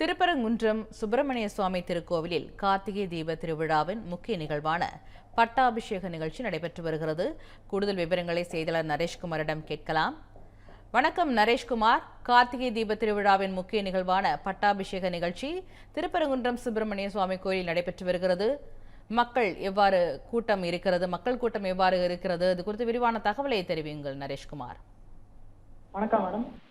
திருப்பரங்குன்றம் சுப்பிரமணிய சுவாமி திருக்கோவிலில் கார்த்திகை தீப திருவிழாவின் முக்கிய நிகழ்வான பட்டாபிஷேக நிகழ்ச்சி நடைபெற்று வருகிறது. கூடுதல் விவரங்களை செய்தியாளர் நரேஷ்குமாரிடம் கேட்கலாம். வணக்கம் நரேஷ்குமார். கார்த்திகை தீப திருவிழாவின் முக்கிய நிகழ்வான பட்டாபிஷேக நிகழ்ச்சி திருப்பரங்குன்றம் சுப்பிரமணிய சுவாமி கோயிலில் நடைபெற்று வருகிறது. மக்கள் எவ்வாறு கூட்டம் இருக்கிறது? மக்கள் கூட்டம் எவ்வாறு இருக்கிறது? இது குறித்து விரிவான தகவலை தெரிவியுங்கள் நரேஷ்குமார். வணக்கம் மேடம்.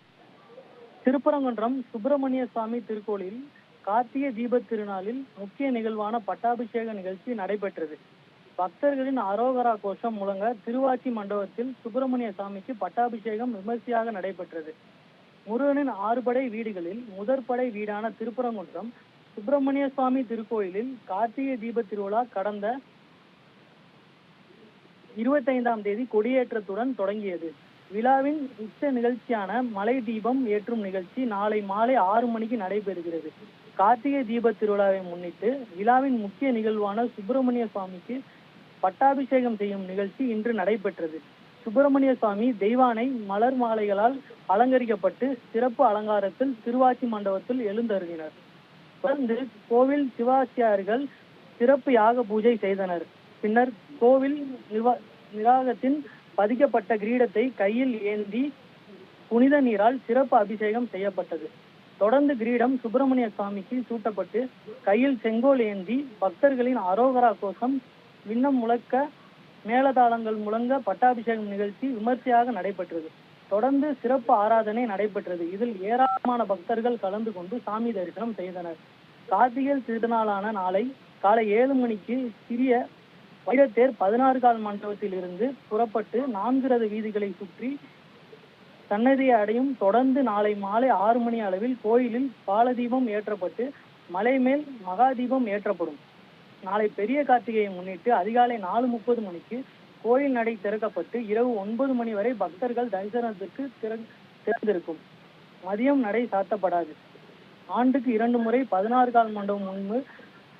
திருப்பரங்குன்றம் சுப்பிரமணிய சுவாமி திருக்கோளில் கார்த்திகை தீபத் திருநாளில் முக்கிய நிகழ்வான பட்டாபிஷேக நிகழ்ச்சி நடைபெற்றது. பக்தர்களின் அரோகரா கோஷம் முழங்க திருவாச்சி மண்டபத்தில் சுப்பிரமணிய சுவாமிக்கு பட்டாபிஷேகம் விமர்சையாக நடைபெற்றது. முருகனின் ஆறுபடை வீடுகளில் முதற்படை வீடான திருப்பரங்குன்றம் சுப்பிரமணிய சுவாமி திருக்கோயிலில் கார்த்திகை தீப திருவிழா கடந்த இருபத்தைந்தாம் தேதி கொடியேற்றத்துடன் தொடங்கியது. விழாவின் உச்ச நிகழ்ச்சியான மலை தீபம் ஏற்றும் நிகழ்ச்சி நாளை மாலை ஆறு மணிக்கு நடைபெறுகிறது. கார்த்திகை தீப திருவிழாவை முன்னிட்டு விழாவின் முக்கிய நிகழ்வான சுப்பிரமணிய சுவாமிக்கு பட்டாபிஷேகம் செய்யும் நிகழ்ச்சி இன்று நடைபெற்றது. சுப்பிரமணிய சுவாமி தெய்வானை மலர் மாலைகளால் அலங்கரிக்கப்பட்டு சிறப்பு அலங்காரத்தில் திருவாச்சி மண்டபத்தில் எழுந்தருகினர் தொடர்ந்து கோவில் சிவாச்சியார்கள் சிறப்பு யாக பூஜை செய்தனர். பின்னர் கோவில் நிர்வா நிர்வாகத்தின் பதிக்கப்பட்ட கிரீடத்தை கையில் ஏந்தி புனித நீரால் சிறப்பு அபிஷேகம் செய்யப்பட்டது. தொடர்ந்து கிரீடம் சுப்பிரமணிய சுவாமிக்கு சூட்டப்பட்டு கையில் செங்கோல் ஏந்தி பக்தர்களின் அரோகரா கோஷம் விண்ணம் முழக்க மேலதாளங்கள் முழங்க பட்டாபிஷேகம் நிகழ்ச்சி விமர்சையாக நடைபெற்றது. தொடர்ந்து சிறப்பு ஆராதனை நடைபெற்றது. இதில் ஏராளமான பக்தர்கள் கலந்து கொண்டு சாமி தரிசனம் செய்தனர். கார்த்திகை திருநாளான நாளை காலை ஏழு மணிக்கு சிறிய வைரத்தேர் பதினாறு கால் மண்டபத்தில் இருந்து புறப்பட்டு நான்கு ரத வீதிகளை சுற்றி சன்னதியை அடையும் தொடர்ந்து நாளை மாலை ஆறு மணி அளவில் கோயிலில் பாலதீபம் ஏற்றப்பட்டு மலை மேல் மகாதீபம் ஏற்றப்படும். நாளை பெரிய கார்த்திகையை முன்னிட்டு அதிகாலை நாலு முப்பது மணிக்கு கோயில் நடை திறக்கப்பட்டு இரவு ஒன்பது மணி வரை பக்தர்கள் தரிசனத்திற்கு திற- திறந்திருக்கும். மதியம் நடை சாத்தப்படாது. ஆண்டுக்கு இரண்டு முறை பதினாறு கால் மண்டபம் முன்பு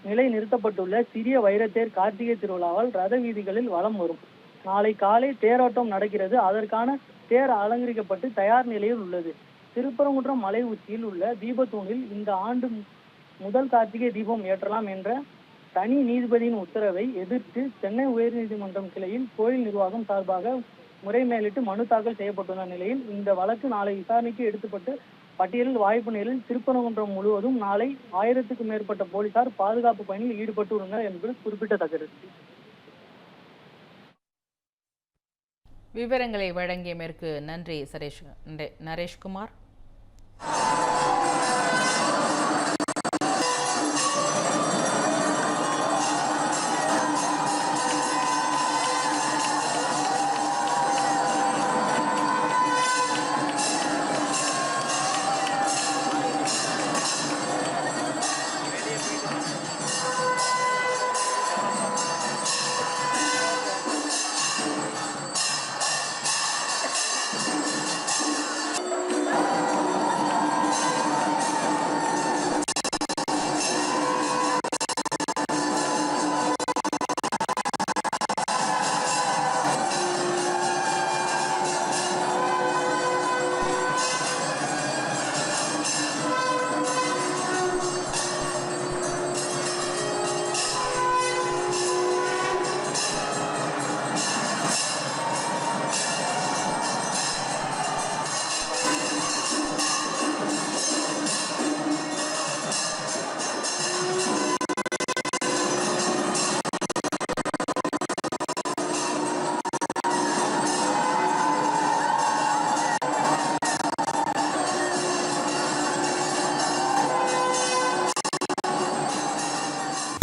நிலை நிறுத்தப்பட்டுள்ள சிறிய வைரத்தேர் கார்த்திகை திருவிழாவால் ரத வீதிகளில் வலம் வரும். நாளை காலை தேரோட்டம் நடக்கிறது. அதற்கான தேர் அலங்கரிக்கப்பட்டு தயார் நிலையில் உள்ளது. திருப்பரங்குன்றம் மலை உச்சியில் உள்ள தீபத்தூணில் இந்த ஆண்டு முதல் கார்த்திகை தீபம் ஏற்றலாம் என்ற தனி நீதிபதியின் உத்தரவை எதிர்த்து சென்னை உயர்நீதிமன்றம் கிளையில் கோயில் நிர்வாகம் சார்பாக முறைமேலிட்டு மனு தாக்கல் செய்யப்பட்டுள்ள நிலையில் இந்த வழக்கு நாளை விசாரணைக்கு எடுத்துப்பட்டு பட்டியலில் வாய்ப்பு திருப்பனங்குன்றம் முழுவதும் நாளை ஆயிரத்துக்கும் மேற்பட்ட போலீசார் பாதுகாப்பு பணியில் ஈடுபட்டுள்ளனர் என்பது குறிப்பிடத்தக்கது. விவரங்களை வழங்கியமைக்கு நன்றி சரேஷ் நரேஷ்குமார்.